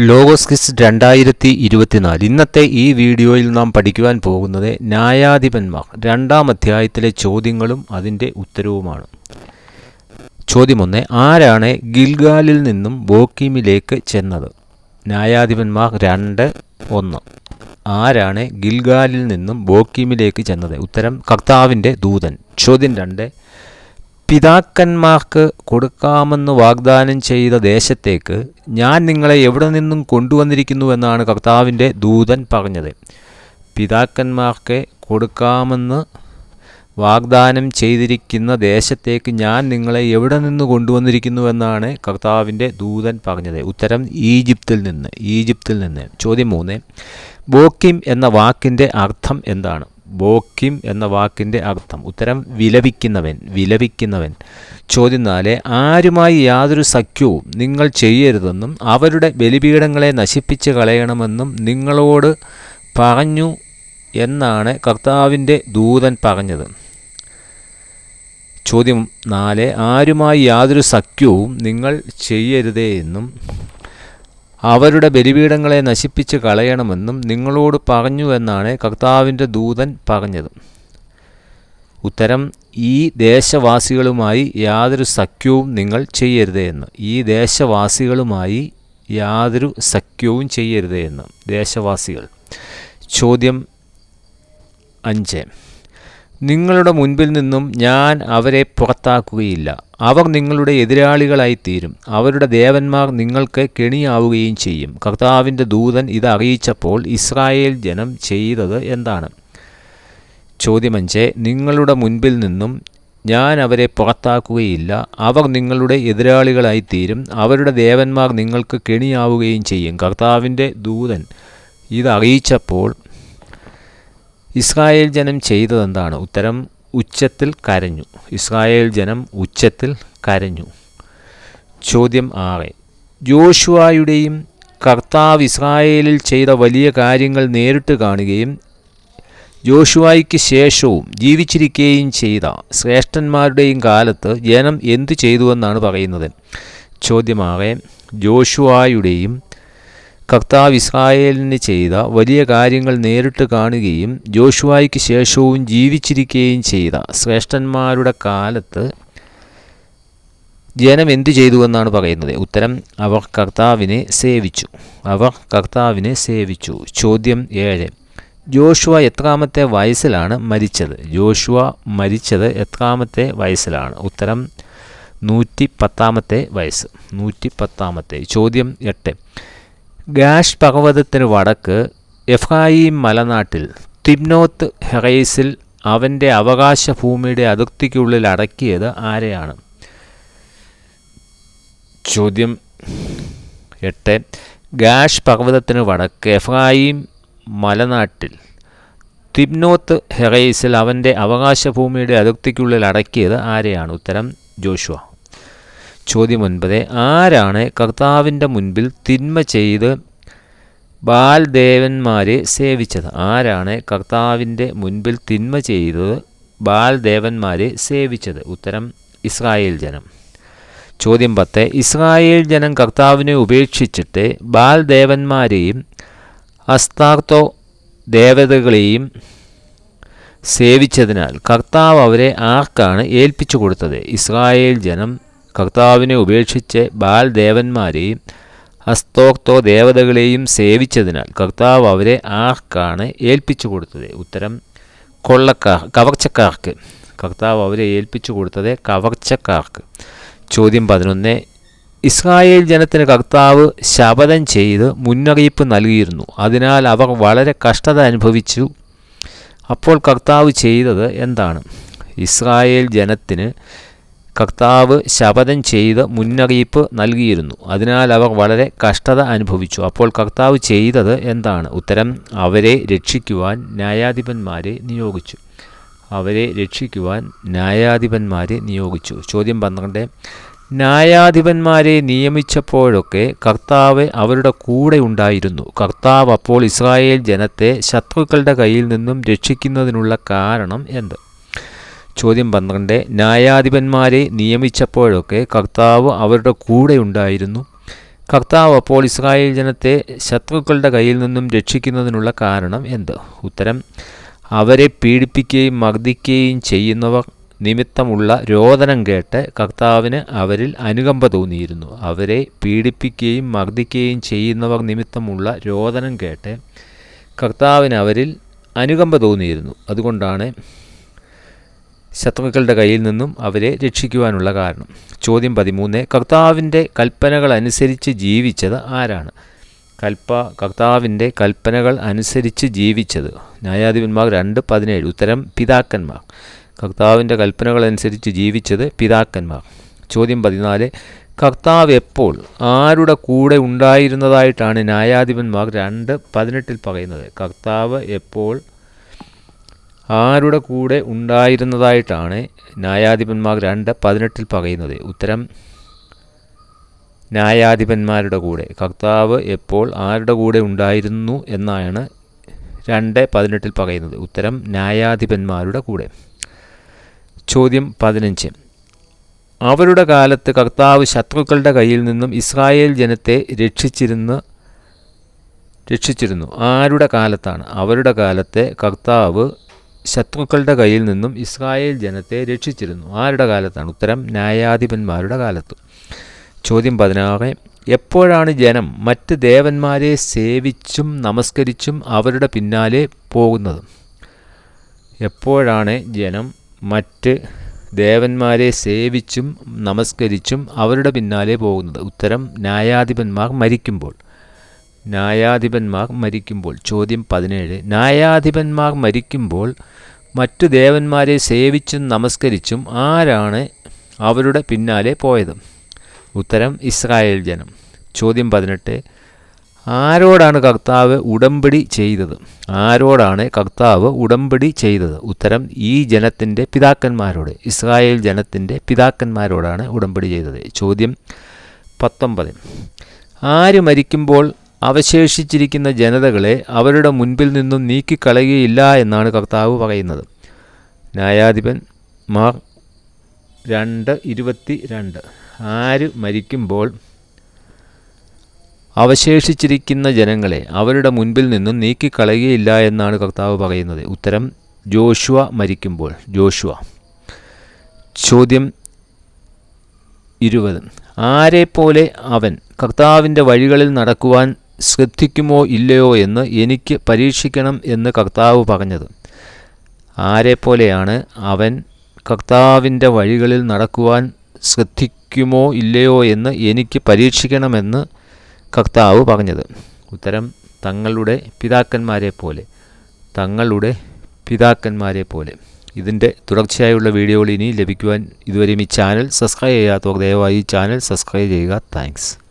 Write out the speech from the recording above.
Logos quiz രണ്ടായിരത്തി ഇരുപത്തിനാല് ഇന്നത്തെ ഈ വീഡിയോയിൽ നാം പഠിക്കുവാൻ പോകുന്നത് ന്യായാധിപന്മാർ. രണ്ടാം അധ്യായത്തിലെ ചോദ്യങ്ങളും അതിന്റെ ഉത്തരവുമാണ്. ചോദ്യം ഒന്ന് ആരാണ് ഗിൽഗാലിൽ നിന്നും ബോക്കിമിലേക്ക് ചെന്നത്? ന്യായാധിപന്മാർ രണ്ട് ഒന്ന്. ആരാണ് ഗിൽഗാലിൽ നിന്നും ബോക്കിമിലേക്ക് ചെന്നത്? ഉത്തരം കർത്താവിന്റെ ദൂതൻ. ചോദ്യം രണ്ട് പിതാക്കന്മാർക്ക് കൊടുക്കാമെന്ന് വാഗ്ദാനം ചെയ്ത ദേശത്തേക്ക് ഞാൻ നിങ്ങളെ എവിടെ നിന്നും കൊണ്ടുവന്നിരിക്കുന്നുവെന്നാണ് കർത്താവിന്റെ ദൂതൻ പറഞ്ഞത്. പിതാക്കന്മാർക്ക് കൊടുക്കാമെന്ന് വാഗ്ദാനം ചെയ്തിരിക്കുന്ന ദേശത്തേക്ക് ഞാൻ നിങ്ങളെ എവിടെ നിന്ന് കൊണ്ടുവന്നിരിക്കുന്നുവെന്നാണ് കർത്താവിന്റെ ദൂതൻ പറഞ്ഞത്. ഉത്തരം ഈജിപ്തിൽ നിന്ന് ഈജിപ്തിൽ നിന്ന്. ചോദ്യം മൂന്ന് ബോക്കിം എന്ന വാക്കിന്റെ അർത്ഥം എന്താണ്? ബോക്കിം എന്ന വാക്കിന്റെ അർത്ഥം. ഉത്തരം വിലപിക്കുന്നവൻ വിലപിക്കുന്നവൻ. ചോദ്യം നാല് ആരുമായി യാതൊരു സഖ്യവും നിങ്ങൾ ചെയ്യരുതെന്നും അവരുടെ ബലിപീഠങ്ങളെ നശിപ്പിച്ച് കളയണമെന്നും നിങ്ങളോട് പറഞ്ഞു എന്നാണ് കർത്താവിന്റെ ദൂതൻ പറഞ്ഞത്. ചോദ്യം നാല് ആരുമായി യാതൊരു സഖ്യവും നിങ്ങൾ ചെയ്യരുതേ എന്നും അവരുടെ ബലിപീഠങ്ങളെ നശിപ്പിച്ച് കളയണമെന്നും നിങ്ങളോട് പറഞ്ഞു എന്നാണ് കർത്താവിന്റെ ദൂതൻ പറഞ്ഞത്. ഉത്തരം ഈ ദേശവാസികളുമായി യാതൊരു സഖ്യവും നിങ്ങൾ ചെയ്യരുതേ എന്ന്. ഈ ദേശവാസികളുമായി യാതൊരു സഖ്യവും ചെയ്യരുതേ എന്ന്. ദേശവാസികൾ. ചോദ്യം അഞ്ച്. നിങ്ങളുടെ മുൻപിൽ നിന്നും ഞാൻ അവരെ പുറത്താക്കുകയില്ല. അവർ നിങ്ങളുടെ എതിരാളികളായി തീരും അവരുടെ ദേവന്മാർ നിങ്ങൾക്ക് കെണിയാവുകയും ചെയ്യും. കർത്താവിന്റെ ദൂതൻ ഇത് അറിയിച്ചപ്പോൾ ഇസ്രായേൽ ജനം ചെയ്തത് എന്താണ്? ചോദ്യമഞ്ച് നിങ്ങളുടെ മുൻപിൽ നിന്നും ഞാൻ അവരെ പുറത്താക്കുകയില്ല. അവർ നിങ്ങളുടെ എതിരാളികളായി തീരും അവരുടെ ദേവന്മാർ നിങ്ങൾക്ക് കെണിയാവുകയും ചെയ്യും. കർത്താവിന്റെ ദൂതൻ ഇത് അറിയിച്ചപ്പോൾ ഇസ്രായേൽ ജനം ചെയ്തതെന്താണ് ഉത്തരം ഉച്ചത്തിൽ കരഞ്ഞു. ഇസ്രായേൽ ജനം ഉച്ചത്തിൽ കരഞ്ഞു. ചോദ്യം ആറ്. ജോഷുവായുടെയും കർത്താവ് ഇസ്രായേലിൽ ചെയ്ത വലിയ കാര്യങ്ങൾ നേരിട്ട് കാണുകയും ജോഷുവായിക്ക് ശേഷവും ജീവിച്ചിരിക്കുകയും ചെയ്ത ശ്രേഷ്ഠന്മാരുടെയും കാലത്ത് ജനം എന്തു ചെയ്തുവെന്നാണ് പറയുന്നത്? ചോദ്യമാകെ ജോഷുവായുടെയും കർത്താവ് ഇസ്രായേലിന് ചെയ്ത വലിയ കാര്യങ്ങൾ നേരിട്ട് കാണുകയും ജോഷുവായ്ക്ക് ശേഷവും ജീവിച്ചിരിക്കുകയും ചെയ്ത ശ്രേഷ്ഠന്മാരുടെ കാലത്ത് ജനം എന്തു ചെയ്തുവെന്നാണ് പറയുന്നത്? ഉത്തരം അവർ കർത്താവിനെ സേവിച്ചു. അവർ കർത്താവിനെ സേവിച്ചു. ചോദ്യം ഏഴ്. ജോഷുവ എത്രാമത്തെ വയസ്സിലാണ് മരിച്ചത്? ജോഷുവ മരിച്ചത് എത്രാമത്തെ വയസ്സിലാണ്? ഉത്തരം നൂറ്റി പത്താമത്തെ വയസ്സ്. നൂറ്റി പത്താമത്തെ ചോദ്യം എട്ട്. ഗാഷ് പർവതത്തിന് വടക്ക് എഫ്രായിം മലനാട്ടിൽ തിബ്നോത്ത് ഹെറൈസിൽ അവന്റെ അവകാശ ഭൂമിയുടെ അതിർത്തിക്കുള്ളിൽ അടക്കിയത് ആരെയാണ്? ചോദ്യം എട്ട്. ഗാഷ് പർവതത്തിന് വടക്ക് എഫ്രായിം മലനാട്ടിൽ തിബ്നോത്ത് ഹെറൈസിൽ അവന്റെ അവകാശ ഭൂമിയുടെ അതിർത്തിക്കുള്ളിൽ അടക്കിയത് ആരെയാണ്? ഉത്തരം ജോഷുവ. ചോദ്യം ഒൻപത് ആരാണ് കർത്താവിന്റെ മുൻപിൽ തിന്മ ചെയ്ത് ബാൽദേവന്മാരെ സേവിച്ചത്? ആരാണ് കർത്താവിന്റെ മുൻപിൽ തിന്മ ചെയ്ത് ബാൽദേവന്മാരെ സേവിച്ചത്? ഉത്തരം ഇസ്രായേൽ ജനം. ചോദ്യം പത്ത് ഇസ്രായേൽ ജനം കർത്താവിനെ ഉപേക്ഷിച്ചിട്ട് ബാൽദേവന്മാരെയും അസ്താർത്തോ ദേവതകളെയും സേവിച്ചതിനാൽ കർത്താവ് അവരെ ആർക്കാണ് ഏൽപ്പിച്ചു കൊടുത്തത്? ഇസ്രായേൽ ജനം കർത്താവിനെ ഉപേക്ഷിച്ച് ബാൽ ദേവന്മാരെയും അസ്തോക്തോ ദേവതകളെയും സേവിച്ചതിനാൽ കർത്താവ് അവരെ ആർക്കാണ് ഏൽപ്പിച്ചു കൊടുത്തത്? ഉത്തരം കൊള്ളക്കാർ കവർച്ചക്കാർക്ക്. കർത്താവ് അവരെ ഏൽപ്പിച്ചു കൊടുത്തത് കവർച്ചക്കാർക്ക്. ചോദ്യം പതിനൊന്ന് ഇസ്രായേൽ ജനത്തിന് കർത്താവ് ശപഥം ചെയ്ത് മുന്നറിയിപ്പ് നൽകിയിരുന്നു. അതിനാൽ അവർ വളരെ കഷ്ടത അനുഭവിച്ചു. അപ്പോൾ കർത്താവ് ചെയ്തത് എന്താണ്? ഇസ്രായേൽ ജനത്തിന് കർത്താവ് ശപഥം ചെയ്ത് മുന്നറിയിപ്പ് നൽകിയിരുന്നു. അതിനാൽ അവർ വളരെ കഷ്ടത അനുഭവിച്ചു. അപ്പോൾ കർത്താവ് ചെയ്തത് എന്താണ്? ഉത്തരം അവരെ രക്ഷിക്കുവാൻ ന്യായാധിപന്മാരെ നിയോഗിച്ചു. അവരെ രക്ഷിക്കുവാൻ ന്യായാധിപന്മാരെ നിയോഗിച്ചു. ചോദ്യം പന്ത്രണ്ട്. ന്യായാധിപന്മാരെ നിയമിച്ചപ്പോഴൊക്കെ കർത്താവ് അവരുടെ കൂടെ ഉണ്ടായിരുന്നു. കർത്താവ് അപ്പോൾ ഇസ്രായേൽ ജനത്തെ ശത്രുക്കളുടെ കയ്യിൽ നിന്നും രക്ഷിക്കുന്നതിനുള്ള കാരണം എന്ത്? ചോദ്യം പന്ത്രണ്ട്. ന്യായാധിപന്മാരെ നിയമിച്ചപ്പോഴൊക്കെ കർത്താവ് അവരുടെ കൂടെ ഉണ്ടായിരുന്നു. കർത്താവ് അപ്പോൾ ഇസ്രായേൽ ജനത്തെ ശത്രുക്കളുടെ കയ്യിൽ നിന്നും രക്ഷിക്കുന്നതിനുള്ള കാരണം എന്ത്? ഉത്തരം അവരെ പീഡിപ്പിക്കുകയും മർദ്ദിക്കുകയും ചെയ്യുന്നവർ നിമിത്തമുള്ള രോദനം കേട്ട് കർത്താവിന് അവരിൽ അനുകമ്പ തോന്നിയിരുന്നു. അവരെ പീഡിപ്പിക്കുകയും മർദ്ദിക്കുകയും ചെയ്യുന്നവർ നിമിത്തമുള്ള രോദനം കേട്ട് കർത്താവിന് അവരിൽ അനുകമ്പ തോന്നിയിരുന്നു. അതുകൊണ്ടാണ് ശത്രുക്കളുടെ കയ്യിൽ നിന്നും അവരെ രക്ഷിക്കുവാനുള്ള കാരണം. ചോദ്യം പതിമൂന്ന് കർത്താവിന്റെ കൽപ്പനകൾ അനുസരിച്ച് ജീവിച്ചത് ആരാണ്? കൽപ്പ കർത്താവിന്റെ കൽപ്പനകൾ അനുസരിച്ച് ജീവിച്ചത്. ന്യായാധിപന്മാർ രണ്ട് പതിനേഴ്. ഉത്തരം പിതാക്കന്മാർ. കർത്താവിന്റെ കൽപ്പനകൾ അനുസരിച്ച് ജീവിച്ചത് പിതാക്കന്മാർ. ചോദ്യം പതിനാല് കർത്താവ് എപ്പോൾ ആരുടെ കൂടെ ഉണ്ടായിരുന്നതായിട്ടാണ് ന്യായാധിപന്മാർ രണ്ട് പതിനെട്ടിൽ പറയുന്നത്. കർത്താവ് എപ്പോൾ ആരുടെ കൂടെ ഉണ്ടായിരുന്നതായിട്ടാണ് ന്യായാധിപന്മാർ രണ്ട് പതിനെട്ടിൽ പറയുന്നത്. ഉത്തരം ന്യായാധിപന്മാരുടെ കൂടെ. കർത്താവ് എപ്പോൾ ആരുടെ കൂടെ ഉണ്ടായിരുന്നു എന്നാണ് രണ്ട് പതിനെട്ടിൽ പറയുന്നത്. ഉത്തരം ന്യായാധിപന്മാരുടെ കൂടെ. ചോദ്യം പതിനഞ്ച്. അവരുടെ കാലത്ത് കർത്താവ് ശത്രുക്കളുടെ കയ്യിൽ നിന്നും ഇസ്രായേൽ ജനത്തെ രക്ഷിച്ചിരുന്ന് രക്ഷിച്ചിരുന്നു. ആരുടെ കാലത്താണ്? അവരുടെ കാലത്തെ കർത്താവ് ശത്രുക്കളുടെ കയ്യിൽ നിന്നും ഇസ്രായേൽ ജനത്തെ രക്ഷിച്ചിരുന്നു. ആരുടെ കാലത്താണ്? ഉത്തരം ന്യായാധിപന്മാരുടെ കാലത്ത്. ചോദ്യം പതിനാറ്. എപ്പോഴാണ് ജനം മറ്റ് ദേവന്മാരെ സേവിച്ചും നമസ്കരിച്ചും അവരുടെ പിന്നാലെ പോകുന്നത്? എപ്പോഴാണ് ജനം മറ്റ് ദേവന്മാരെ സേവിച്ചും നമസ്കരിച്ചും അവരുടെ പിന്നാലെ പോകുന്നത്? ഉത്തരം ന്യായാധിപന്മാർ മരിക്കുമ്പോൾ. ന്യായാധിപന്മാർ മരിക്കുമ്പോൾ ചോദ്യം പതിനേഴ് ന്യായാധിപന്മാർ മരിക്കുമ്പോൾ മറ്റു ദേവന്മാരെ സേവിച്ചും നമസ്കരിച്ചും ആരാണ് അവരുടെ പിന്നാലെ പോയത്? ഉത്തരം ഇസ്രായേൽ ജനം. ചോദ്യം പതിനെട്ട് ആരോടാണ് കർത്താവ് ഉടമ്പടി ചെയ്തത്? ആരോടാണ് കർത്താവ് ഉടമ്പടി ചെയ്തത്? ഉത്തരം ഈ ജനത്തിന്റെ പിതാക്കന്മാരോട് ഇസ്രായേൽ ജനത്തിന്റെ പിതാക്കന്മാരോടാണ് ഉടമ്പടി ചെയ്തത്. ചോദ്യം പത്തൊമ്പത് ആര് മരിക്കുമ്പോൾ അവശേഷിച്ചിരിക്കുന്ന ജനതകളെ അവരുടെ മുൻപിൽ നിന്നും നീക്കിക്കളയുകയില്ല എന്നാണ് കർത്താവ് പറയുന്നത്. ന്യായാധിപൻ മാർ രണ്ട് ഇരുപത്തി രണ്ട് ആര് മരിക്കുമ്പോൾ അവശേഷിച്ചിരിക്കുന്ന ജനങ്ങളെ അവരുടെ മുൻപിൽ നിന്നും നീക്കിക്കളയുകയില്ല എന്നാണ് കർത്താവ് പറയുന്നത്. ഉത്തരം ജോഷുവ മരിക്കുമ്പോൾ. ജോഷുവ. ചോദ്യം ഇരുപത്. ആരെപ്പോലെ അവൻ കർത്താവിന്റെ വഴികളിൽ നടക്കുവാൻ ശ്രദ്ധിക്കുമോ ഇല്ലയോ എന്ന് എനിക്ക് പരീക്ഷിക്കണം എന്ന് കർത്താവ് പറഞ്ഞത്. ആരെപ്പോലെയാണ് അവൻ കർത്താവിന്റെ വഴികളിൽ നടക്കുവാൻ ശ്രദ്ധിക്കുമോ ഇല്ലയോ എന്ന് എനിക്ക് പരീക്ഷിക്കണമെന്ന് കർത്താവ് പറഞ്ഞത്. ഉത്തരം തങ്ങളുടെ പിതാക്കന്മാരെ പോലെ. തങ്ങളുടെ പിതാക്കന്മാരെ പോലെ. ഇതിന്റെ തുടർച്ചയായുള്ള വീഡിയോകൾ ഇനി ലഭിക്കുവാൻ ഇതുവരെയും ഈ ചാനൽ സബ്സ്ക്രൈബ് ചെയ്യാത്തവർ ദയവായി ഈ ചാനൽ സബ്സ്ക്രൈബ് ചെയ്യുക. താങ്ക്സ്.